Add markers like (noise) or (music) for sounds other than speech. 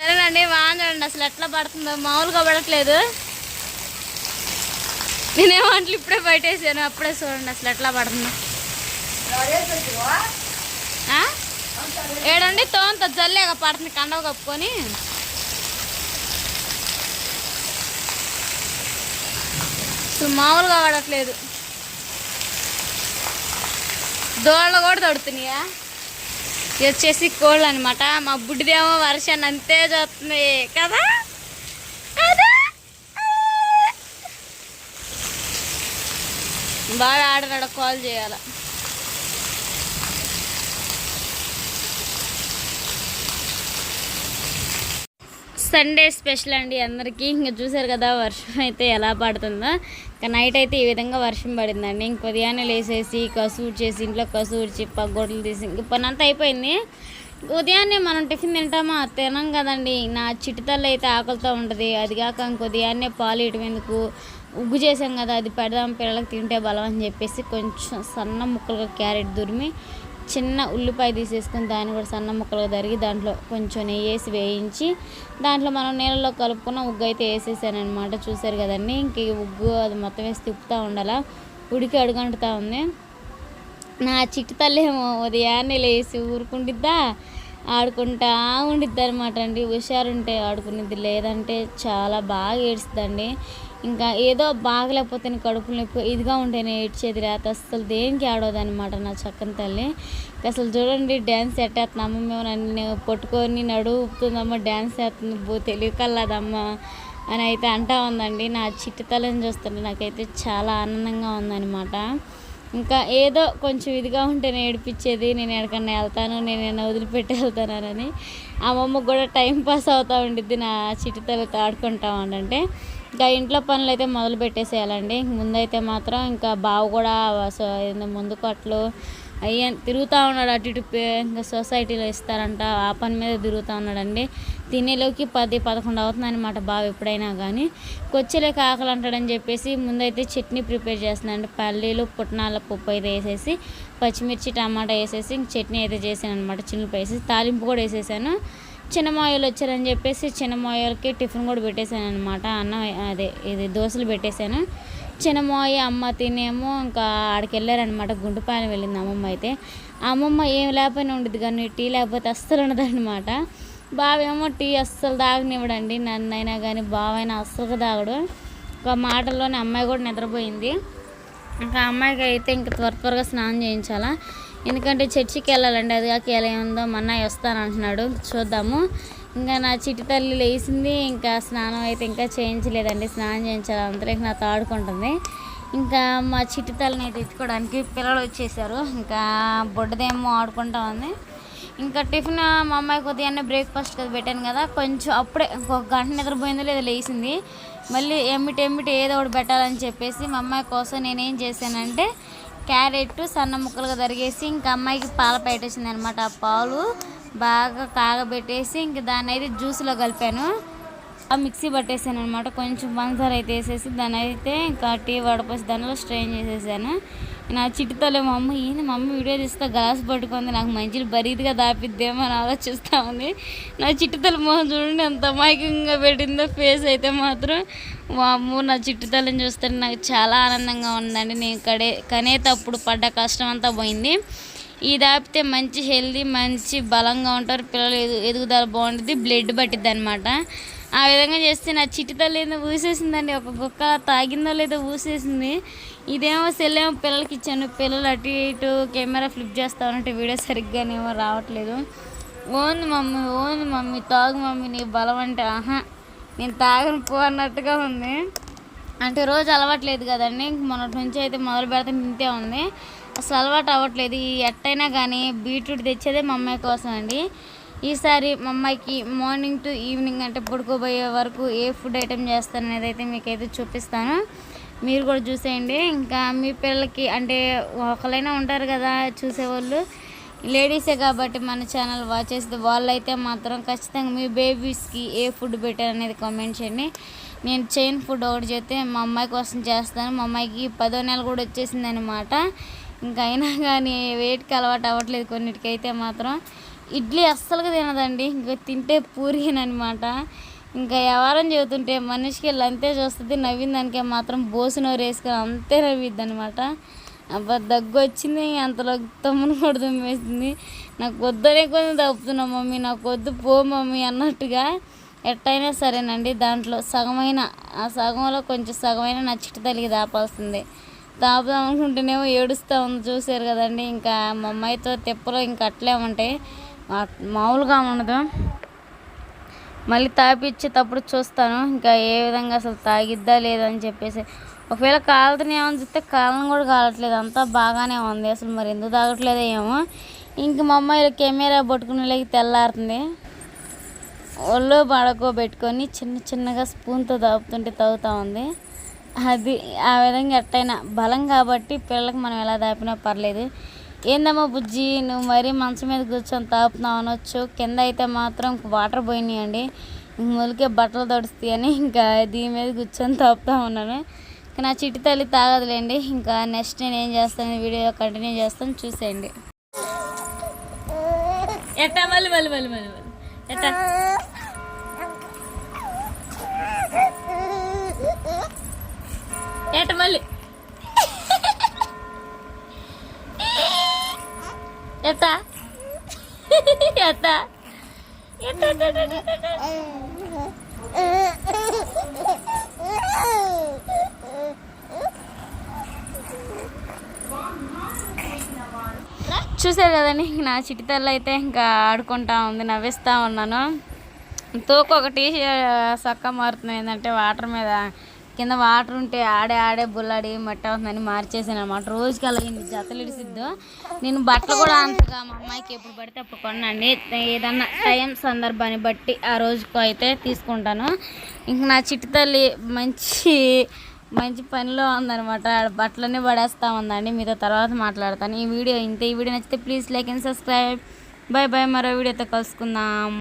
సరేనండి వాన చూడండి. అసలు ఎట్లా పడుతుందో మామూలుగా పడట్లేదు. నేనే వంటలు ఇప్పుడే బయట వేసాను అప్పుడే చూడండి అసలు ఎట్లా పడుతుందో. ఏడండి తోంత జల్లేగా పడుతుంది కండవ కప్పుకొని. అసలు మామూలుగా పడట్లేదు. దోళ్ళు కూడా తడుతున్నాయా? ఇది వచ్చేసి కోళ్ళు అనమాట మా బుడ్డిదేమో వర్షాన్ని అంతే చూస్తుంది. కదా? బాగా ఆడనాడ కాల్ చేయాల? సండే స్పెషల్ అండి అందరికీ. ఇంకా చూసారు కదా వర్షం అయితే ఎలా పడుతుందో. ఇంకా నైట్ అయితే ఈ విధంగా వర్షం పడిందండి. ఇంక ఉదయాన్నే లేసేసి కసూరు చేసి ఇంట్లో కసూరు చిప్ప గొడ్డలు తీసి ఇంక పని అంతా అయిపోయింది. ఉదయాన్నే మనం టిఫిన్ తింటామా? తినం కదండి. నా చిటితల్లి అయితే ఆకలితో ఉంటుంది. అది కాక ఇంక ఉదయాన్నే పాలు ఇటు ఎందుకు ఉగ్గు చేసాం కదా అది పెడదాం పిల్లలకి తింటే బలం అని చెప్పేసి కొంచెం సన్న ముక్కలుగా క్యారెట్ దురిమి చిన్న ఉల్లిపాయ తీసేసుకొని దాన్ని కూడా సన్న ముక్కలుగా తరిగి దాంట్లో కొంచెం నెయ్యి వేసి వేయించి దాంట్లో మనం నీళ్ళలో కలుపుకున్న ఉగ్గు అయితే వేసేసానమాట చూసారు కదండి? ఇంక ఉగ్గు అది మొత్తం వేసి తిప్పుతూ ఉండాలా? ఉడికి అడుగంటుతూ ఉంది. నా చిట్టి తల్లేమో ఉదయాన్నే లేసి ఊరుకుంటుద్దా ఆడుకుంటా ఉండిద్ది అనమాట అండి. హుషారుంటే ఆడుకునేది లేదంటే చాలా బాగా ఏడుస్తుందండి. ఇంకా ఏదో బాగలేకపోతే కడుపు నొప్పి ఇదిగా ఉంటేనే ఏడ్చేది రాత. అసలు దేనికి ఆడోదనమాట నా చక్కని తల్లి. అసలు చూడండి డ్యాన్స్ ఎట్టేస్తున్నా అమ్మ మేము నన్ను పట్టుకొని నడుపుతుందమ్మ డ్యాన్స్ వేస్తుంది. బో అని అయితే అంటా ఉందండి. నా చిట్టి తల్లిని చూస్తుంటే నాకైతే చాలా ఆనందంగా ఉందన్నమాట. ఇంకా ఏదో కొంచెం ఇదిగా ఉంటే నేను ఏడిపించేది నేను ఎక్కడికన్నా వెళ్తాను నేను ఏమైనా వదిలిపెట్టి వెళ్తానని అమ్మమ్మకు కూడా టైం పాస్ అవుతూ ఉండిద్ది నా చిటితలతో ఆడుకుంటా ఉండంటే. ఇంకా ఇంట్లో పనులు అయితే మొదలు పెట్టేసేయాలండి. ముందైతే మాత్రం ఇంకా బావ కూడా సో- ముందు కొట్లు అయ్యి తిరుగుతూ ఉన్నాడు అటు ఇటు పే- ఇంకా సొసైటీలో ఇస్తారంట ఆ పని మీద తిరుగుతూ ఉన్నాడండి. తినేలోకి పది పదకొండు అవుతుంది అనమాట బావ ఎప్పుడైనా కానీ కొచ్చేలేక ఆకలి అంటాడని చెప్పేసి ముందైతే చట్నీ ప్రిపేర్ చేస్తున్నాను పల్లీలు పుట్నాల పప్పు అయితే వేసేసి పచ్చిమిర్చి టమాటా వేసేసి చట్నీ అయితే చేశాను అనమాట చిన్నపై వేసేసి తాలింపు కూడా వేసేసాను. చిన్నమాయలు వచ్చారని చెప్పేసి చిన్నమాయలకి టిఫిన్ కూడా పెట్టేశాను అనమాట అన్నం అదే ఇది దోశలు పెట్టేశాను. చిన్నమాయ అమ్మ తినేమో ఇంకా ఆడికి వెళ్ళారనమాట వెళ్ళింది అమ్మమ్మ అయితే. అమ్మమ్మ ఏం లేకపోయినా ఉండదు కానీ టీ లేకపోతే అస్సలు ఉండదన్నమాట. బావేమో టీ అస్సలు తాగనివ్వడండి. నన్నైనా కానీ బావైనా అస్సలు తాగడు. ఒక మాటల్లోనే అమ్మాయి కూడా నిద్రపోయింది. ఇంకా అమ్మాయికి అయితే ఇంక త్వర త్వరగా స్నానం చేయించాలా. ఎందుకంటే చర్చికి వెళ్ళాలండి. అది కాక ఎలా ఉందో మా అన్నయ్య వస్తాను అంటున్నాడు చూద్దాము. ఇంకా నా చిట్టి తల్లి లేచింది. ఇంకా స్నానం అయితే ఇంకా చేయించలేదండి. స్నానం చేయించాలి. అందరూ ఇంకా నాతో ఆడుకుంటుంది ఇంకా మా చిట్టి తల్లిని అయితే ఎత్తుకోవడానికి పిల్లలు వచ్చేసారు. ఇంకా బొడ్డదేమో ఆడుకుంటా ఉంది. ఇంకా టిఫిన్ మా అమ్మాయి కొద్దిగానే బ్రేక్ఫాస్ట్ కదా పెట్టాను కదా కొంచెం అప్పుడే ఒక గంట నిద్రపోయిందో లేదో లేచింది. మళ్ళీ ఎమ్మిటి ఎమ్మిటి ఏదో ఒకటి పెట్టాలని చెప్పేసి మా అమ్మాయి కోసం నేనేం చేశానంటే క్యారెట్ సన్న ముక్కలుగా తరిగేసి ఇంకా అమ్మాయికి పాల పెట్టేసింది అనమాట ఆ పాలు బాగా కాగబెట్టేసి ఇంక దాన్ని అయితే జ్యూస్లో కలిపాను. ఆ మిక్సీ పట్టేసాను అనమాట కొంచెం పంచదార అయితే వేసేసి దాని అయితే ఇంకా టీ వడపోసి దానిలో స్ట్రెయిన్ చేసేసాను. నా చిట్టుతోలే మా అమ్మ ఏంది మా అమ్మ వీడియో తీస్తే గ్లాస్ పట్టుకుంది నాకు మంచిది బరీదిగా దాపిద్దేమో అని ఆలోచిస్తూ ఉంది. నా చిట్టుతల మొహం చూడండి ఎంత అమాయకంగా పెట్టిందో ఫేస్ అయితే మాత్రం. మా అమ్మ నా చిట్టుతలని చూస్తే నాకు చాలా ఆనందంగా ఉందండి. నేను కడే కనే తప్పుడు పడ్డ కష్టం అంతా పోయింది. ఈ దాపితే మంచి హెల్దీ మంచి బలంగా ఉంటారు. పిల్లలు ఎదు ఎదుగుదల బాగుంటుంది. బ్లడ్ పట్టిద్ది అనమాట ఆ విధంగా చేస్తే నా చిట్టితో లేదో ఊసేసిందండి. ఒక కుక్క తాగిందో లేదో ఊసేసింది. ఇదేమో సెల్ ఏమో పిల్లలకి ఇచ్చాను. పిల్లలు అటు ఇటు కెమెరా ఫ్లిప్ చేస్తా ఉంటే వీడియో సరిగ్గానేమో రావట్లేదు. ఓంది మమ్మీ ఓంది మమ్మీ తాగు మమ్మీ నీ బలం అంటే ఆహా నేను తాగను పో అన్నట్టుగా ఉంది. అంటే రోజు అలవాట్లేదు కదండి. మొన్నటి నుంచి అయితే మొదలు పెడితే ఇంతే ఉంది. అసలు అలవాటు అవ్వట్లేదు. ఎట్టయినా కానీ బీట్రూట్ తెచ్చేదే మా అమ్మాయి కోసం అండి ఈసారి మా అమ్మాయికి మార్నింగ్ టు ఈవినింగ్ అంటే పడుకోబోయే వరకు ఏ ఫుడ్ ఐటెం చేస్తాను అనేది అయితే మీకైతే చూపిస్తాను. మీరు కూడా చూసేయండి. ఇంకా మీ పిల్లలకి అంటే ఒకరైనా ఉంటారు కదా చూసేవాళ్ళు. లేడీసే కాబట్టి మన ఛానల్ వాచ్ చేస్తే వాళ్ళైతే మాత్రం ఖచ్చితంగా మీ బేబీస్కి ఏ ఫుడ్ పెట్టారు అనేది కామెంట్ చేయండి. నేను చైన్ ఫుడ్ ఒకటి చేస్తే మా అమ్మాయి కోసం చేస్తాను. మా అమ్మాయికి పదో నెల కూడా వచ్చేసింది అనమాట ఇంకా అయినా కానీ (laughs) వెయిట్కి అలవాటు అవ్వట్లేదు కొన్నిటికైతే మాత్రం. ఇడ్లీ అస్సలుగా తినదండి. ఇంకా తింటే పూరినమాట ఇంకా ఎవరం చెబుతుంటే మనిషికి వెళ్ళి అంతే చూస్తుంది నవ్విన దానికే మాత్రం బోసు నోరు వేసుకొని అంతే నవ్విద్ది అనమాట అబ్బా దగ్గు వచ్చింది అంతలో తమ్ముని కూడా తుమ్మేసింది నాకు వద్దనే కొంచెం తప్పుతున్నా మమ్మీ నాకు వద్దు పో మమ్మీ అన్నట్టుగా ఎట్టయినా సరేనండి. దాంట్లో సగమైన ఆ సగంలో కొంచెం సగమైన నచ్చిట తల్లికి దాపాల్సిందే. దాపుదాం అనుకుంటేనేమో ఏడుస్తూ ఉంది చూసారు కదండి. ఇంకా మా అమ్మాయితో తిప్పలో ఇంకా అట్లే ఉంటాయి మామూలుగా ఉండదు. మళ్ళీ తాపిచ్చేటప్పుడు చూస్తాను. ఇంకా ఏ విధంగా అసలు తాగిద్దా లేదా అని చెప్పేసి. ఒకవేళ కాలుతున్న ఏమని చూస్తే కాలం కూడా కాలట్లేదు. అంతా బాగానే ఉంది. అసలు మరి ఎందుకు తాగట్లేదో ఏమో. ఇంక మా అమ్మాయి కెమెరా పట్టుకునేలాగి తెల్లారుతుంది. ఒళ్ళు పడుకోబెట్టుకొని చిన్న చిన్నగా స్పూన్తో తాపుతుంటే తాగుతూ ఉంది. అది ఆ విధంగా ఎట్టయినా బలం కాబట్టి పిల్లలకు మనం ఎలా తాపినా పర్లేదు. ఏందమ్మా బుజ్జి నువ్వు మరీ మంచం మీద కూర్చొని తాపుతున్నావు అనొచ్చు. కింద అయితే మాత్రం వాటర్ పోయినాయండి. మొలికే బట్టలు తడుస్తాయి అని ఇంకా దీని మీద కూర్చొని తాపుతా ఉన్నాను. ఇంకా నా చిట్టి తల్లి తాగదులేండి. ఇంకా నెక్స్ట్ నేను ఏం చేస్తాను వీడియో కంటిన్యూ చేస్తాను చూసేయండి. ఎట్టా మళ్ళీ మళ్ళీ మళ్ళీ మళ్ళీ మళ్ళీ. ఎట్టా? ఎట్ట మళ్ళీ? ఎట్ట ఎట్ట చూసారు కదండి నా చిట్టి అయితే ఇంకా ఆడుకుంటా ఉంది నవ్విస్తూ ఉన్నాను. తోక ఒకటి సక్క మారుతుంది ఏంటంటే వాటర్ మీద కింద వాటర్ ఉంటే ఆడే ఆడే బుల్లాడి మట్టి అవుతుందని మార్చేసాను అనమాట రోజుకి అలా ఇన్ని జతలు ఇడిసిద్దు నేను బట్టలు కూడా అంతగా మా అమ్మాయికి ఎప్పుడు పడితే అప్పుడు కొనండి ఏదన్నా టైం సందర్భాన్ని బట్టి ఆ రోజుకు అయితే తీసుకుంటాను. ఇంక నా చిట్టి తల్లి మంచి మంచి పనిలో ఉందనమాట బట్టలన్నీ పడేస్తా ఉందండి. మీతో తర్వాత మాట్లాడతాను. ఈ వీడియో ఇంతే. ఈ వీడియో నచ్చితే please like and subscribe. Bye bye మరో వీడియోతో కలుసుకుందాం.